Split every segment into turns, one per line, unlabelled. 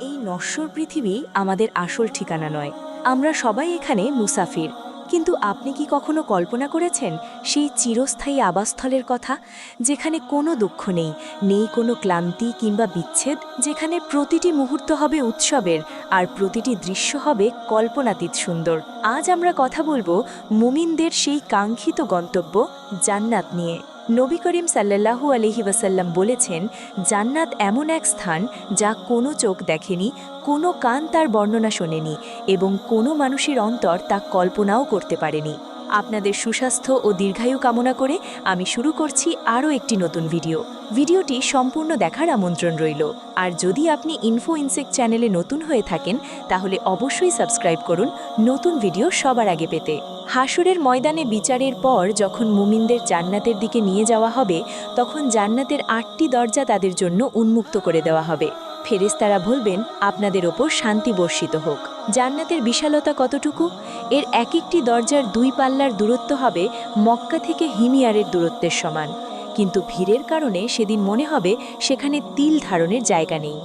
এই নশ্বর পৃথিবী আমাদের আসল ঠিকানা নয়। আমরা সবাই এখানে মুসাফির। কিন্তু আপনি কি কখনো কল্পনা করেছেন সেই চিরস্থায়ী আবাসস্থলের কথা, যেখানে কোনো দুঃখ নেই নেই কোনো ক্লান্তি কিংবা বিচ্ছেদ, যেখানে প্রতিটি মুহূর্ত হবে উৎসবের আর প্রতিটি দৃশ্য হবে কল্পনাতীত সুন্দর? আজ আমরা কথা বলব মুমিনদের সেই কাঙ্ক্ষিত গন্তব্য জান্নাত নিয়ে। নবী করিম সাল্লাল্লাহু আলহি ওয়াসাল্লাম বলেছেন, জান্নাত এমন এক স্থান যা কোনো চোখ দেখেনি, কোনো কান তার বর্ণনা শোনেনি এবং কোনো মানুষের অন্তর তা কল্পনাও করতে পারেনি। আপনাদের সুস্বাস্থ্য ও দীর্ঘায়ু কামনা করে আমি শুরু করছি আরও একটি নতুন ভিডিও। ভিডিওটি সম্পূর্ণ দেখার আমন্ত্রণ রইল। আর যদি আপনি ইনফো ইনসেক্ট চ্যানেলে নতুন হয়ে থাকেন, তাহলে অবশ্যই সাবস্ক্রাইব করুন নতুন ভিডিও সবার আগে পেতে। হাসুরের ময়দানে বিচারের পর যখন মুমিনদের জান্নাতের দিকে নিয়ে যাওয়া হবে, তখন জান্নাতের আটটি দরজা তাদের জন্য উন্মুক্ত করে দেওয়া হবে। ফেরেশতারা বলবেন, আপনাদের ওপর শান্তি বর্ষিত হোক। জান্নাতের বিশালতা কতটুকু? এর এক একটি দরজার দুই পাল্লার দূরত্ব হবে মক্কা থেকে হিমিয়ারের দূরত্বের সমান। কিন্তু ভিড়ের কারণে সেদিন মনে হবে সেখানে তিল ধারণের জায়গা নেই।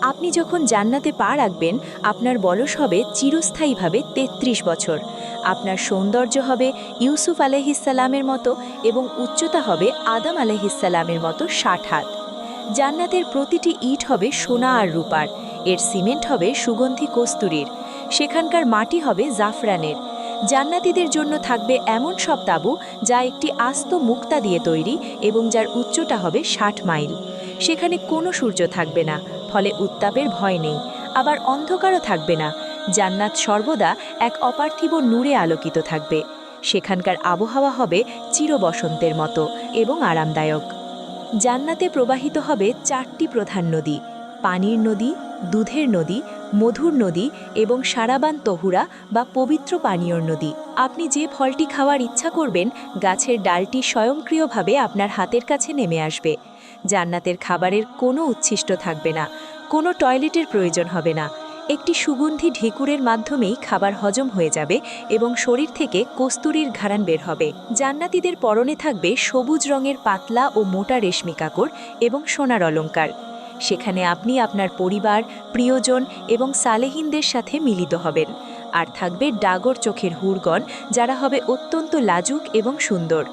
আপনি যখন জান্নাতে পা রাখবেন, আপনার বয়স হবে চিরস্থায়ীভাবে ৩৩ বছর। আপনার সৌন্দর্য হবে ইউসুফ আলহিসাল্লামের মতো এবং উচ্চতা হবে আদাম আলহিসাল্লামের মতো ষাট হাত। জান্নাতের প্রতিটি ইট হবে সোনা আর রূপার। এর সিমেন্ট হবে সুগন্ধি কস্তুরীর। সেখানকার মাটি হবে জাফরানের। জান্নাতীদের জন্য থাকবে এমন সব তাঁবু যা একটি আস্ত মুক্তা দিয়ে তৈরি এবং যার উচ্চতা হবে ষাট মাইল। সেখানে কোনো সূর্য থাকবে না, ফলে উত্তাপের ভয় নেই। আবার অন্ধকারও থাকবে না জান্নাত সর্বদা এক অপার্থিব নূরে আলোকিত থাকবে। সেখানকার আবহাওয়া হবে চিরবসন্তের মতো এবং আরামদায়ক। জান্নাতে প্রবাহিত হবে চারটি প্রধান নদী, পানির নদী, দুধের নদী, মধুর নদী এবং সারাবান তহুরা বা পবিত্র পানীয়র নদী। আপনি যে ফলটি খাওয়ার ইচ্ছা করবেন, গাছের ডালটি স্বয়ংক্রিয়ভাবে আপনার হাতের কাছে নেমে আসবে। জান্নাতের খাবারের কোনো উচ্ছিষ্ট থাকবে না, কোনো টয়লেটের প্রয়োজন হবে না। একটি সুগন্ধি ঢেকুরের মাধ্যমেই খাবার হজম হয়ে যাবে এবং শরীর থেকে কস্তুরির ঘাড়ান বের হবে। জান্নাতীদের পরনে থাকবে সবুজ রঙের পাতলা ও মোটা রেশমি কাকড় এবং সোনার অলঙ্কার সেখানে আপনি আপনার পরিবার, প্রিয়জন এবং সালেহিনদের সাথে মিলিত হবেন। আর থাকবে ডাগর চোখের হুরগণ যারা হবে অত্যন্ত লাজুক এবং সুন্দর।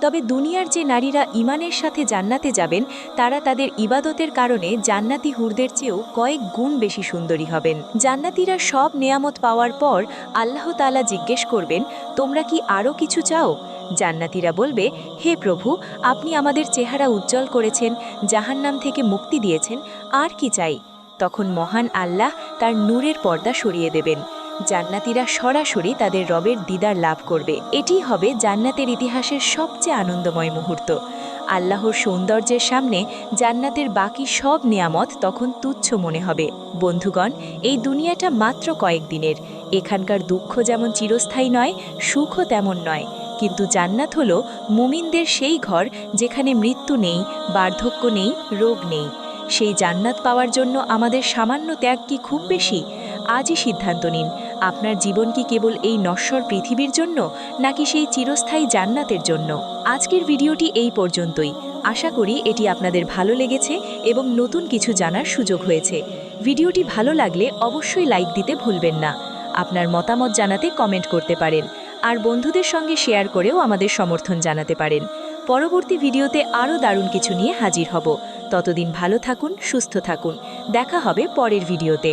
তবে দুনিয়ার যে নারীরা ইমানের সাথে জান্নাতে যাবেন, তারা তাদের ইবাদতের কারণে জান্নাতি হুরদের চেয়েও কয়েক গুণ বেশি সুন্দরী হবেন। জান্নাতিরা সব নেয়ামত পাওয়ার পর আল্লাহ তালা জিজ্ঞেস করবেন, তোমরা কি আরও কিছু চাও? জান্নাতিরা বলবে, হে প্রভু, আপনি আমাদের চেহারা উজ্জ্বল করেছেন, জাহান্নাম থেকে মুক্তি দিয়েছেন, আর কি চাই? তখন মহান আল্লাহ তার নূরের পর্দা সরিয়ে দেবেন। জান্নাতিরা সরাসরি তাদের রবের দিদার লাভ করবে। এটি হবে জান্নাতের ইতিহাসের সবচেয়ে আনন্দময় মুহূর্ত। আল্লাহর সৌন্দর্যের সামনে জান্নাতের বাকি সব নিয়ামত তখন তুচ্ছ মনে হবে। বন্ধুগণ, এই দুনিয়াটা মাত্র কয়েকদিনের এখানকার দুঃখ যেমন চিরস্থায়ী নয়, সুখও তেমন নয়। কিন্তু জান্নাত হল মুমিনদের সেই ঘর যেখানে মৃত্যু নেই, বার্ধক্য নেই, রোগ নেই। সেই জান্নাত পাওয়ার জন্য আমাদের সামান্য ত্যাগ কি খুব বেশি? আজই সিদ্ধান্ত নিন। আপনার জীবন কি কেবল এই নশ্বর পৃথিবীর জন্য, নাকি সেই চিরস্থায়ী জান্নাতের জন্য? আজকের ভিডিওটি এই পর্যন্তই। আশা করি এটি আপনাদের ভালো লেগেছে এবং নতুন কিছু জানার সুযোগ হয়েছে। ভিডিওটি ভালো লাগলে অবশ্যই লাইক দিতে ভুলবেন না। আপনার মতামত জানাতে কমেন্ট করতে পারেন। আর বন্ধুদের সঙ্গে শেয়ার করেও আমাদের সমর্থন জানাতে পারেন। পরবর্তী ভিডিওতে আরও দারুণ কিছু নিয়ে হাজির হব। ততদিন ভালো থাকুন, সুস্থ থাকুন। দেখা হবে পরের ভিডিওতে।